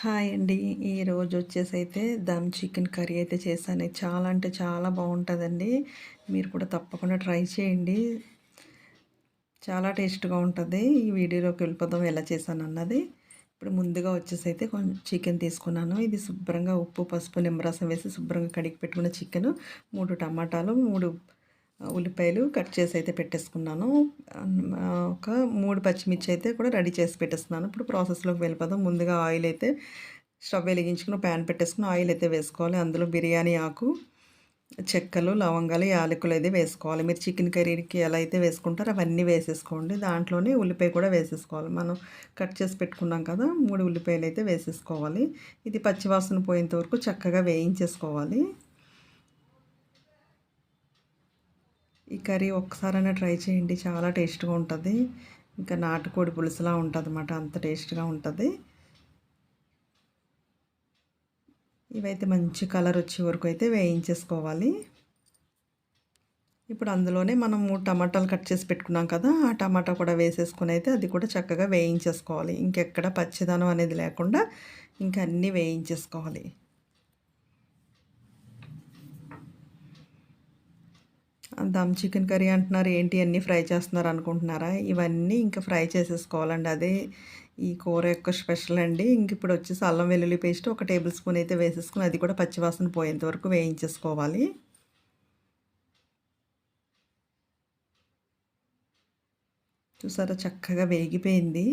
Hi అండి. ఈరోజు వచ్చేసి అయితే దమ్ చికెన్ కర్రీ అయితే చేశాను. చాలా అంటే చాలా బాగుంటుందండి. మీరు కూడా తప్పకుండా ట్రై చేయండి. చాలా టేస్ట్గా ఉంటుంది. ఈ వీడియోలోకి వెళ్ళిపోదాం ఎలా చేశాను అన్నది. ఇప్పుడు ముందుగా వచ్చేసి అయితే కొంచెం చికెన్ తీసుకున్నాను. ఇది శుభ్రంగా ఉప్పు పసుపు నిమ్మరసం వేసి శుభ్రంగా కడిగి పెట్టుకున్న చికెన్. మూడు టమాటాలు మూడు ఉల్లిపాయలు కట్ చేసి అయితే పెట్టేసుకున్నాను. ఒక మూడు పచ్చిమిర్చి అయితే కూడా రెడీ చేసి పెట్టేస్తున్నాను. ఇప్పుడు ప్రాసెస్లోకి వెళ్ళిపోదాం. ముందుగా ఆయిల్ అయితే స్టవ్ వెలిగించుకుని ప్యాన్ పెట్టేసుకుని ఆయిల్ అయితే వేసుకోవాలి. అందులో బిర్యానీ ఆకు చెక్కలు లవంగాలు యాలకులు అయితే వేసుకోవాలి. మీరు చికెన్ కర్రీకి ఎలా అయితే వేసుకుంటారో అవన్నీ వేసేసుకోండి. దాంట్లోనే ఉల్లిపాయ కూడా వేసేసుకోవాలి. మనం కట్ చేసి పెట్టుకున్నాం కదా మూడు ఉల్లిపాయలు అయితే వేసేసుకోవాలి. ఇది పచ్చివాసన పోయేంత వరకు చక్కగా వేయించేసుకోవాలి. ఈ కర్రీ ఒక్కసారైనా ట్రై చేయండి. చాలా టేస్ట్గా ఉంటుంది. ఇంకా నాటుకోడి పులుసులా ఉంటుంది అన్నమాట అంత టేస్ట్గా ఉంటుంది. ఇవైతే మంచి కలర్ వచ్చే వరకు అయితే వేయించేసుకోవాలి. ఇప్పుడు అందులోనే మనము టమాటాలు కట్ చేసి పెట్టుకున్నాం కదా ఆ టమాటా కూడా వేసేసుకుని అయితే అది కూడా చక్కగా వేయించేసుకోవాలి. ఇంకెక్కడ పచ్చిదనం అనేది లేకుండా ఇంకా అన్నీ వేయించేసుకోవాలి. దమ్ చికెన్ కర్రీ అంటున్నారు ఏంటి అన్నీ ఫ్రై చేస్తున్నారు అనుకుంటున్నారా? ఇవన్నీ ఇంకా ఫ్రై చేసేసుకోవాలండి. అదే ఈ కూర యొక్క స్పెషల్ అండి. ఇంక ఇప్పుడు వచ్చేసి అల్లం వెల్లుల్లి పేస్ట్ ఒక టేబుల్ స్పూన్ అయితే వేసేసుకుని అది కూడా పచ్చివాసన పోయేంత వరకు వేయించేసుకోవాలి. చూసారా? చక్కగా వేగిపోయింది.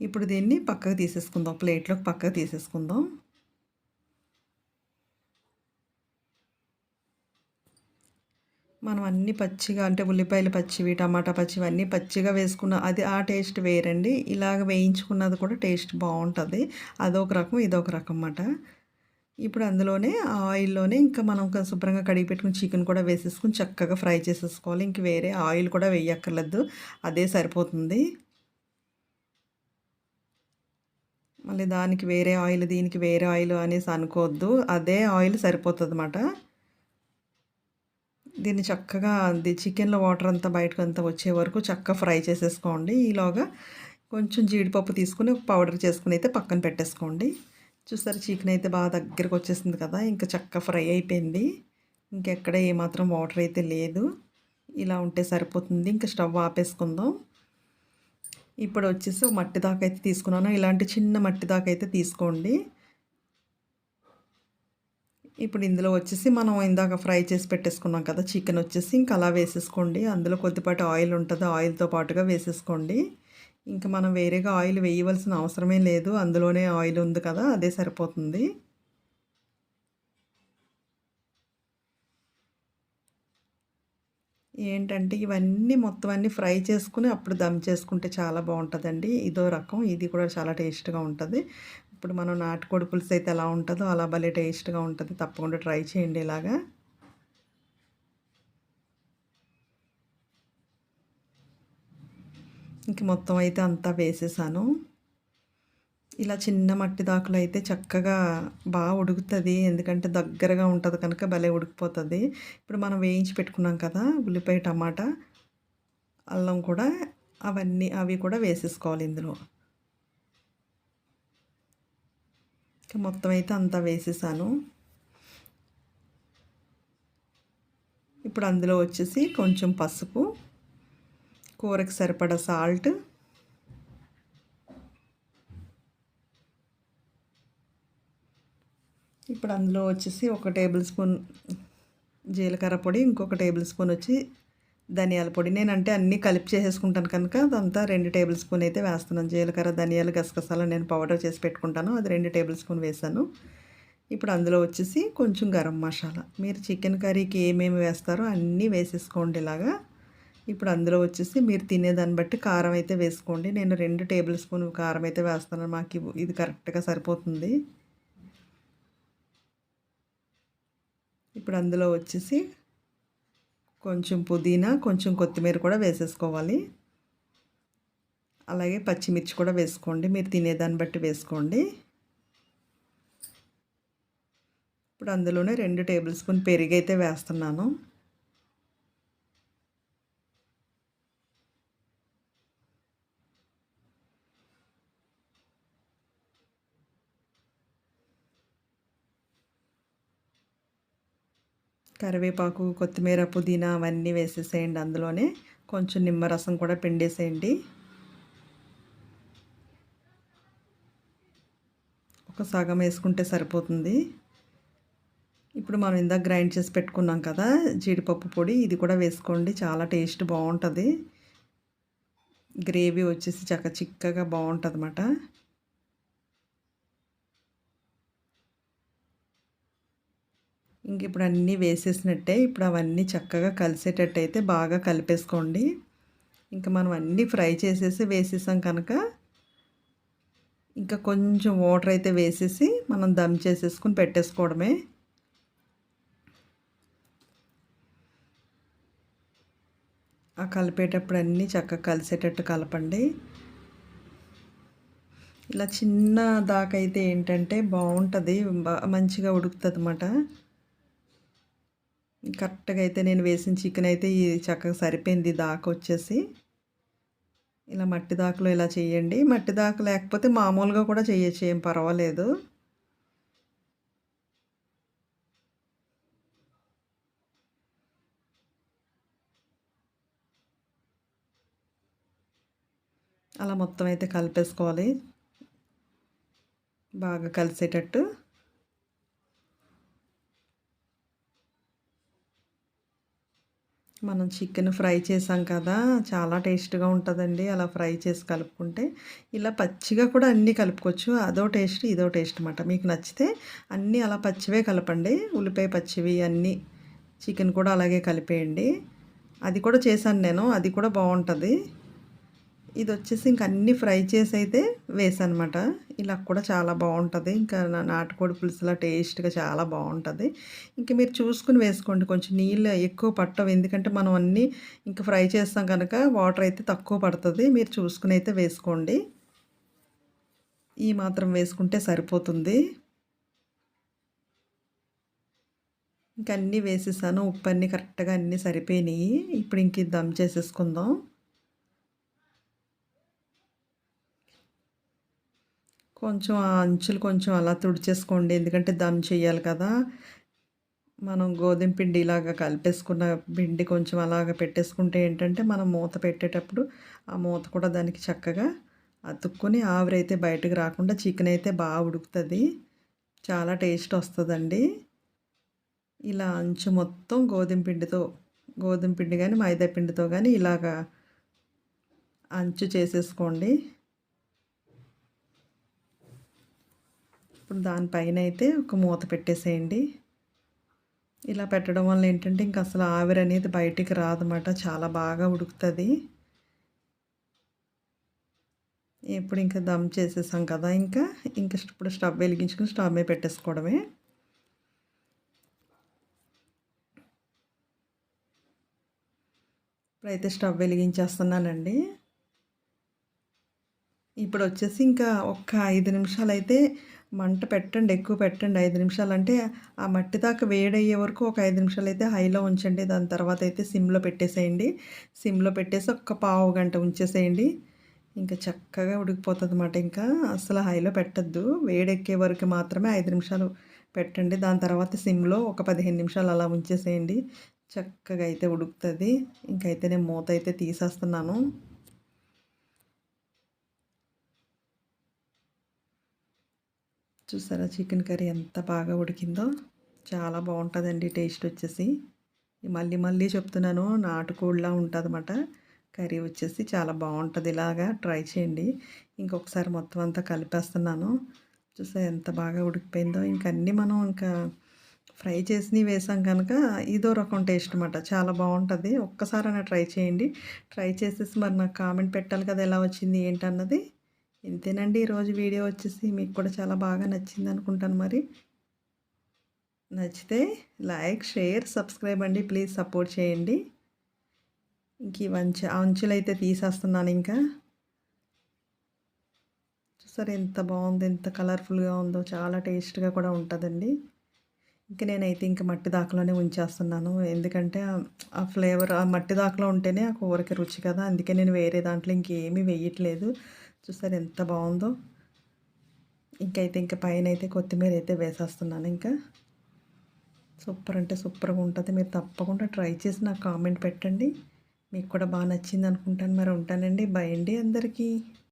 ఇప్పుడు దీన్ని పక్కకు తీసేసుకుందాం. ప్లేట్లోకి పక్కకు తీసేసుకుందాం. మనం అన్ని పచ్చిగా అంటే ఉల్లిపాయలు పచ్చివి టమాటా పచ్చివి అన్నీ పచ్చిగా వేసుకున్న అది ఆ టేస్ట్ వేరండి. ఇలాగ వేయించుకున్నది కూడా టేస్ట్ బాగుంటుంది. అదొక రకం ఇదొక రకం అన్నమాట. ఇప్పుడు అందులోనే ఆయిల్లోనే ఇంకా మనం శుభ్రంగా కడిగి పెట్టుకుని చికెన్ కూడా వేసేసుకుని చక్కగా ఫ్రై చేసేసుకోవాలి. ఇంక వేరే ఆయిల్ కూడా వేయక్కర్లేదు. అదే సరిపోతుంది. మళ్ళీ దానికి వేరే ఆయిల్ దీనికి వేరే ఆయిల్ అనేసి అనుకోవద్దు. అదే ఆయిల్ సరిపోతుంది అన్నమాట దీన్ని చక్కగా అది చికెన్లో వాటర్ అంతా బయటకు అంతా వచ్చే వరకు చక్కగా ఫ్రై చేసేసుకోండి. ఈలోగా కొంచెం జీడిపప్పు తీసుకుని పౌడర్ చేసుకుని అయితే పక్కన పెట్టేసుకోండి. చూసారు చికెన్ అయితే బాగా దగ్గరకు వచ్చేసింది కదా ఇంకా చక్కగా ఫ్రై అయిపోయింది. ఇంకెక్కడ ఏమాత్రం వాటర్ అయితే లేదు. ఇలా ఉంటే సరిపోతుంది. ఇంకా స్టవ్ ఆపేసుకుందాం. ఇప్పుడు వచ్చేసి మట్టి దాకా అయితే తీసుకున్నాను. ఇలాంటి చిన్న మట్టి దాకా అయితే తీసుకోండి. ఇప్పుడు ఇందులో వచ్చేసి మనం ఇందాక ఫ్రై చేసి పెట్టేసుకున్నాం కదా చికెన్ వచ్చేసి ఇంకా అలా వేసేసుకోండి. అందులో కొద్దిపాటి ఆయిల్ ఉంటుంది ఆయిల్తో పాటుగా వేసేసుకోండి. ఇంకా మనం వేరేగా ఆయిల్ వేయవలసిన అవసరమే లేదు అందులోనే ఆయిల్ ఉంది కదా అదే సరిపోతుంది. ఏంటంటే ఇవన్నీ మొత్తం అన్నీ ఫ్రై చేసుకుని అప్పుడు దమ్ చేసుకుంటే చాలా బాగుంటుందండి. ఇదో రకం ఇది కూడా చాలా టేస్ట్గా ఉంటుంది. ఇప్పుడు మనం నాటుకోడి పులుసు అయితే ఎలా ఉంటుందో అలా భలే టేస్ట్గా ఉంటుంది. తప్పకుండా ట్రై చేయండి ఇలాగా. ఇంక మొత్తం అయితే అంతా వేసేసాను. ఇలా చిన్న మట్టి దాకులు అయితే చక్కగా బాగా ఉడుకుతుంది. ఎందుకంటే దగ్గరగా ఉంటుంది కనుక భలే ఉడికిపోతుంది. ఇప్పుడు మనం వేయించి పెట్టుకున్నాం కదా ఉల్లిపాయ టమాటా అల్లం కూడా అవన్నీ అవి కూడా వేసేసుకోవాలి ఇందులో. మొత్తం అయితే అంతా వేసేసాను. ఇప్పుడు అందులో వచ్చేసి కొంచెం పసుపు కూరకి సరిపడా సాల్ట్ ఇప్పుడు అందులో వచ్చేసి ఒక టేబుల్ స్పూన్ జీలకర్ర పొడి ఇంకొక టేబుల్ స్పూన్ వచ్చి ధనియాల పొడి. నేనంటే అన్నీ కలిపి చేసేసుకుంటాను కనుక అదంతా రెండు టేబుల్ స్పూన్ అయితే వేస్తున్నాను. జీలకర్ర ధనియాలు గసగసాలు నేను పౌడర్ చేసి పెట్టుకుంటాను. అది రెండు టేబుల్ స్పూన్ వేసాను ఇప్పుడు అందులో వచ్చేసి కొంచెం గరం మసాలా. మీరు చికెన్ కర్రీకి ఏమేమి వేస్తారో అన్నీ వేసేసుకోండి ఇలాగా. ఇప్పుడు అందులో వచ్చేసి మీరు తినేదాన్ని బట్టి కారం అయితే వేసుకోండి. నేను రెండు టేబుల్ స్పూన్ కారం అయితే వేస్తాను మాకు ఇది కరెక్ట్గా సరిపోతుంది. ఇప్పుడు అందులో వచ్చేసి కొంచెం పుదీనా కొంచెం కొత్తిమీర కూడా వేసేసుకోవాలి. అలాగే పచ్చిమిర్చి కూడా వేసుకోండి. మీరు తినేదాన్ని బట్టి వేసుకోండి. ఇప్పుడు అందులోనే రెండు టేబుల్ స్పూన్ పెరుగు అయితే వేస్తున్నాను. కరివేపాకు కొత్తిమీర పుదీనా అవన్నీ వేసేసేయండి అందులోనే. కొంచెం నిమ్మరసం కూడా పిండేసేయండి. ఒక సగం వేసుకుంటే సరిపోతుంది. ఇప్పుడు మనం ఇందాక గ్రైండ్ చేసి పెట్టుకున్నాం కదా జీడిపప్పు పొడి ఇది కూడా వేసుకోండి. చాలా టేస్ట్ బాగుంటుంది. గ్రేవీ వచ్చేసి చక్క చిక్కగా బాగుంటుంది అన్నమాట ఇంక ఇప్పుడు అన్నీ వేసేసినట్టే ఇప్పుడు అవన్నీ చక్కగా కలిసేటట్టు అయితే బాగా కలిపేసుకోండి. ఇంకా మనం అన్నీ ఫ్రై చేసేసి వేసేసాం కనుక ఇంకా కొంచెం వాటర్ అయితే వేసేసి మనం దమ్ చేసేసుకుని పెట్టేసుకోవడమే. ఆ కలిపేటప్పుడు అన్నీ చక్కగా కలిసేటట్టు కలపండి. ఇలా చిన్న దాకైతే ఏంటంటే బాగుంటుంది మంచిగా ఉడుకుతుంది అన్నమాట కరెక్ట్గా అయితే నేను వేసిన చికెన్ అయితే ఇది చక్కగా సరిపోయింది. దాకా వచ్చేసి ఇలా మట్టి దాకలో ఇలా చేయండి. మట్టి దాక లేకపోతే మామూలుగా కూడా చేయొచ్చు ఏం పర్వాలేదు. అలా మొత్తం అయితే కలిపేసుకోవాలి. బాగా కలిసేటట్టు. మనం చికెన్ ఫ్రై చేసాం కదా చాలా టేస్ట్గా ఉంటుందండి. అలా ఫ్రై చేసి కలుపుకుంటే ఇలా పచ్చిగా కూడా అన్నీ కలుపుకోవచ్చు. అదో టేస్ట్ ఇదో టేస్ట్ అనమాట మీకు నచ్చితే అన్నీ అలా పచ్చివే కలపండి. ఉల్లిపాయ పచ్చివి అన్నీ చికెన్ కూడా అలాగే కలిపేయండి. అది కూడా చేశాను నేను. అది కూడా బాగుంటుంది. ఇది వచ్చేసి ఇంక అన్నీ ఫ్రై చేసి అయితే వేసానమాట. ఇలా కూడా చాలా బాగుంటుంది ఇంకా నాటుకోడి పులుసులా టేస్ట్గా చాలా బాగుంటుంది ఇంకా మీరు చూసుకుని వేసుకోండి. కొంచెం నీళ్ళు ఎక్కువ పట్టవు. ఎందుకంటే మనం అన్నీ ఇంకా ఫ్రై చేస్తాం కనుక వాటర్ అయితే తక్కువ పడుతుంది. మీరు చూసుకుని అయితే వేసుకోండి. ఈ మాత్రం వేసుకుంటే సరిపోతుంది. ఇంక అన్నీ వేసేసాను. ఉప్పు అన్నీ కరెక్ట్గా అన్నీ సరిపోయినాయి. ఇప్పుడు ఇంక దమ్ చేసేసుకుందాం. కొంచెం ఆ అంచులు కొంచెం అలా తుడిచేసుకోండి. ఎందుకంటే దమ్ చేయాలి కదా. మనం గోధుమ పిండి ఇలాగ కలిపేసుకున్న పిండి కొంచెం అలాగ పెట్టేసుకుంటే ఏంటంటే మనం మూత పెట్టేటప్పుడు ఆ మూత కూడా దానికి చక్కగా అతుక్కొని ఆవిరైతే బయటకు రాకుండా చికెన్ అయితే బాగా ఉడుకుతుంది. చాలా టేస్ట్ వస్తుందండి. ఇలా అంచు మొత్తం గోధుమ పిండితో గోధుమ పిండి కానీ మైదా పిండితో కానీ ఇలాగా అంచు చేసేసుకోండి. ఇప్పుడు దానిపైన అయితే ఒక మూత పెట్టేసేయండి. ఇలా పెట్టడం వల్ల ఏంటంటే ఇంక అసలు ఆవిరి అనేది బయటికి రాదన్నమాట. చాలా బాగా ఉడుకుతుంది. ఇప్పుడు ఇంకా దమ్ చేసేసాం కదా ఇంకా. ఇంకా ఇప్పుడు స్టవ్ వెలిగించుకుని స్టవ్ మీద పెట్టేసుకోవడమే. ఇప్పుడైతే స్టవ్ వెలిగించేస్తున్నానండి. ఇప్పుడు వచ్చేసి ఇంకా ఒక్క ఐదు నిమిషాలు అయితే మంట పెట్టండి ఎక్కువ పెట్టండి ఐదు నిమిషాలు. అంటే ఆ మట్టి దాకా వేడయ్యే వరకు ఒక ఐదు నిమిషాలు అయితే హైలో ఉంచండి. దాని తర్వాత అయితే సిమ్లో పెట్టేసేయండి. సిమ్లో పెట్టేసి ఒక్క పావు గంట ఉంచేసేయండి. ఇంకా చక్కగా ఉడికిపోతుంది అన్నమాట ఇంకా అసలు హైలో పెట్టద్దు. వేడెక్కే వరకు మాత్రమే ఐదు నిమిషాలు పెట్టండి. దాని తర్వాత సిమ్లో ఒక పదిహేను నిమిషాలు అలా ఉంచేసేయండి. చక్కగా అయితే ఉడుకుతుంది. ఇంకైతే నేను మూత అయితే తీసేస్తున్నాను. చూసారా చికెన్ కర్రీ ఎంత బాగా ఉడికిందో? చాలా బాగుంటుందండి టేస్ట్ వచ్చేసి. మళ్ళీ మళ్ళీ చెప్తున్నాను నాటుకోడిలా ఉంటుంది అన్నమాట కర్రీ వచ్చేసి చాలా బాగుంటుంది ఇలాగా. ట్రై చేయండి. ఇంకొకసారి మొత్తం అంతా కలిపేస్తున్నాను. చూసా ఎంత బాగా ఉడికిపోయిందో. ఇంకా అన్నీ మనం ఇంకా ఫ్రై చేసి వేసాం కనుక ఇదో రకం టేస్ట్ అనమాట చాలా బాగుంటుంది. ఒక్కసారైనా ట్రై చేయండి. ట్రై చేసేసి మరి నాకు కామెంట్ పెట్టాలి కదా ఎలా వచ్చింది ఏంటన్నది. ఇంతేనండి ఈరోజు వీడియో వచ్చేసి మీకు కూడా చాలా బాగా నచ్చింది అనుకుంటాను మరి. నచ్చితే లైక్ షేర్ సబ్స్క్రైబ్ అండి ప్లీజ్ సపోర్ట్ చేయండి. ఇంక ఈ వంచ అంచులు అయితే తీసేస్తున్నాను ఇంకా. చూసారు ఎంత బాగుంది ఎంత కలర్ఫుల్గా ఉందో చాలా టేస్ట్గా కూడా ఉంటుందండి. ఇంక నేనైతే ఇంక మట్టి దాకలోనే ఉంచేస్తున్నాను. ఎందుకంటే ఆ ఫ్లేవర్ ఆ మట్టి దాకలో ఉంటేనే ఆ కూరకి రుచి కదా. అందుకే నేను వేరే దాంట్లో ఇంకేమీ వేయట్లేదు. చూసారు ఎంత బాగుందో? ఇంకైతే ఇంకా పైన అయితే కొత్తిమీర అయితే వేసేస్తున్నాను ఇంకా. సూపర్ అంటే సూపర్గా ఉంటుంది. మీరు తప్పకుండా ట్రై చేసి నాకు కామెంట్ పెట్టండి. మీకు కూడా బాగా నచ్చింది అనుకుంటాను. మరి ఉంటానండి. బై అండి అందరికీ.